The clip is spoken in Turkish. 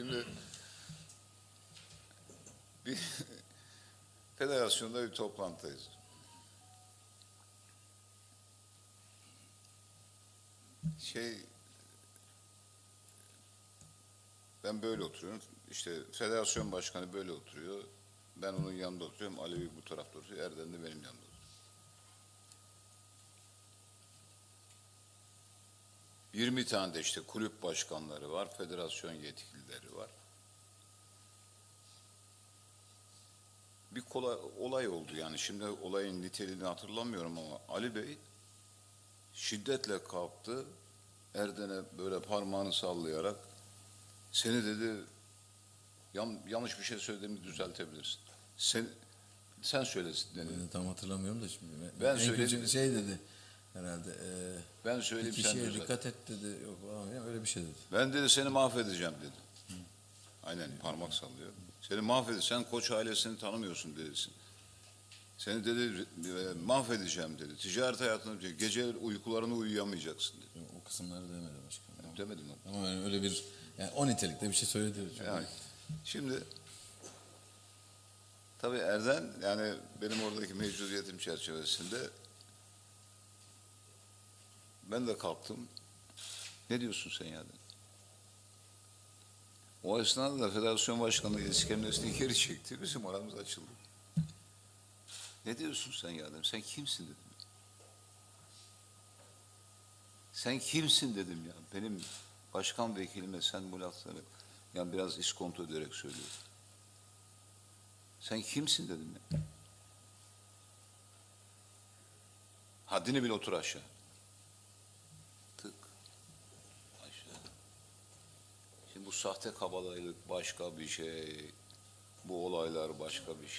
Şimdi bir federasyonda bir toplantıdayız. Şey ben böyle oturuyorum. İşte federasyon başkanı böyle oturuyor. Ben onun yanında oturuyorum. Alevi bu tarafta oturuyor. Erdem de benim yanımda 20 tane de işte kulüp başkanları var, federasyon yetkilileri var. Bir kolay, olay oldu yani şimdi olayın niteliğini hatırlamıyorum ama Ali Bey şiddetle kalktı. Erden'e böyle parmağını sallayarak seni dedi yan, yanlış bir şey söylediğimi düzeltebilirsin. Sen, sen söylesin dedi. Ben de tam hatırlamıyorum da şimdi. Ben en söyledim. şey dedi herhalde. E, Ben söyleyeyim sen kişiye dikkat et dedi. Yok falan öyle bir şey dedi. Ben dedi seni mahvedeceğim dedi. Aynen parmak sallıyor. Seni mahvedeceğim. Sen koç ailesini tanımıyorsun dedi. Seni dedi e, mahvedeceğim dedi. Ticaret hayatını dedi. Gece uykularını uyuyamayacaksın dedi. O kısımları demedi başkanım. Ama, Demedim ama yani öyle bir yani o nitelikte bir şey söyledi. Çünkü Yani şimdi tabii Erden yani benim oradaki mevcudiyetim çerçevesinde ben de kalktım. Ne diyorsun sen ya? O esnada da federasyon başkanı iskemlesini geri çekti. Bizim aramız açıldı. Ne diyorsun sen ya. Sen kimsin dedim. Sen kimsin dedim ya. Benim başkan vekilime sen bu lafları yani biraz iskonto ederek söylüyorum. Sen kimsin dedim ya. Haddini bil otur aşağı. Tık. Aşağı. Şimdi bu sahte kabalaylık başka bir şey. Bu olaylar başka bir şey.